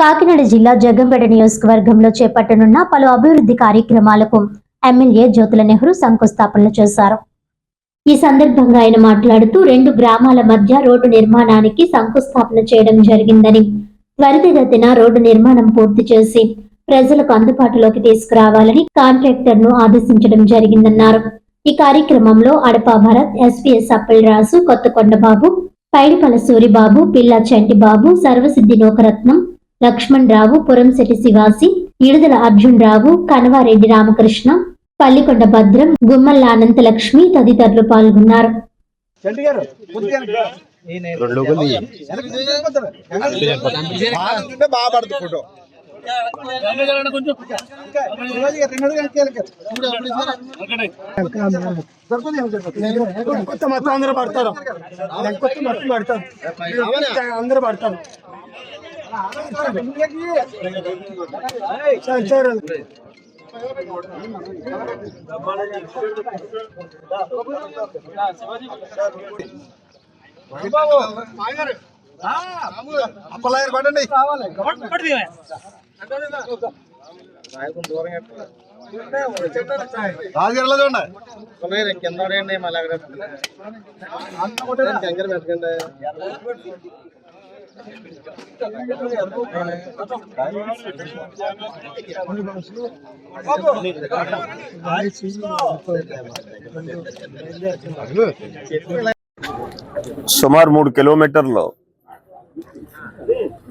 కాకినాడ జిల్లా జగ్గంపేట నియోజకవర్గంలో చేపట్టనున్న పలు అభివృద్ధి కార్యక్రమాలకు ఎమ్మెల్యే జ్యోతుల నెహ్రూ శంకుస్థాపనలు చేశారు. ఈ సందర్భంగా ఆయన మాట్లాడుతూ రెండు గ్రామాల మధ్య రోడ్డు నిర్మాణానికి శంకుస్థాపన చేయడం జరిగిందని త్వరితగతిన రోడ్డు నిర్మాణం పూర్తి చేసి ప్రజలకు అందుబాటులోకి తీసుకురావాలని కాంట్రాక్టర్ను ఆదేశించడం జరిగిందన్నారు. ఈ కార్యక్రమంలో అడపా భరత్ ఎస్పీఎస్ అప్పలరాజు కొత్తకొండబాబు పైడిపల సూరిబాబు పిల్ల చంటిబాబు సర్వసిద్ధి నోకరత్నం లక్ష్మణ్ రావు పురంశెట్టి శివాసి ఇడుదల అర్జున్ రావు కనవారెడ్డి రామకృష్ణ పల్లికొండ భద్రం గుమ్మల్ల అనంతలక్ష్మి తదితరులు పాల్గొన్నారు. కొత్త మొత్తం అందరూ పడతారు. కొత్త మొత్తం పడతారు. అందరూ పడతారు. అప్పలాయర్ పడండి రాజుగారు ఎలా చూడండి కింద పడేయండి మళ్ళీ అక్కడ కంకర పెట్టకండి సుమారు మూడు కిలోమీటర్లు.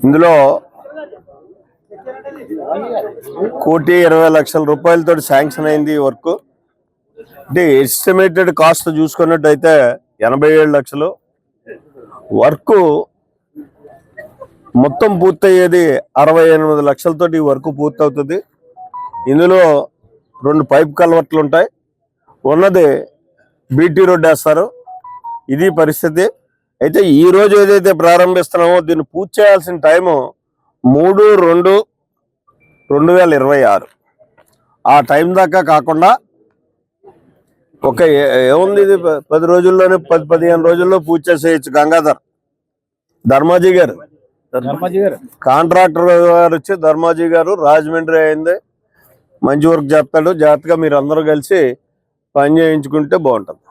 ఇందులో కోటి ఇరవై లక్షల రూపాయలతో శాంక్షన్ అయింది ఈ వర్క్. అంటే ఎస్టిమేటెడ్ కాస్ట్ చూసుకున్నట్టయితే ఎనభై ఏడు లక్షలు. వర్క్ మొత్తం పూర్తయ్యేది అరవై ఎనిమిది లక్షలతోటి వర్క్ పూర్తవుతుంది. ఇందులో రెండు పైప్ కల్వర్ట్లు ఉంటాయి. ఉన్నది బీటీ రోడ్ వేస్తారు. ఇది పరిస్థితి. అయితే ఈ రోజు ఏదైతే ప్రారంభిస్తున్నామో దీన్ని పూర్తి చేయాల్సిన టైము మూడు రెండు రెండు వేల ఇరవై ఆరు. ఆ టైం దాకా కాకుండా ఒక ఏముంది ఇది? పది రోజుల్లోనే పది పదిహేను రోజుల్లో పూజ చేసేయచ్చు గంగాధర్. ధర్మాజీ గారు. కాంట్రాక్టర్ గారు వచ్చి ధర్మాజీ గారు రాజమండ్రి అయింది. మంచి వర్క్ చేస్తాడు. జాగ్రత్తగా మీరు అందరూ కలిసి పని చేయించుకుంటే బాగుంటుంది.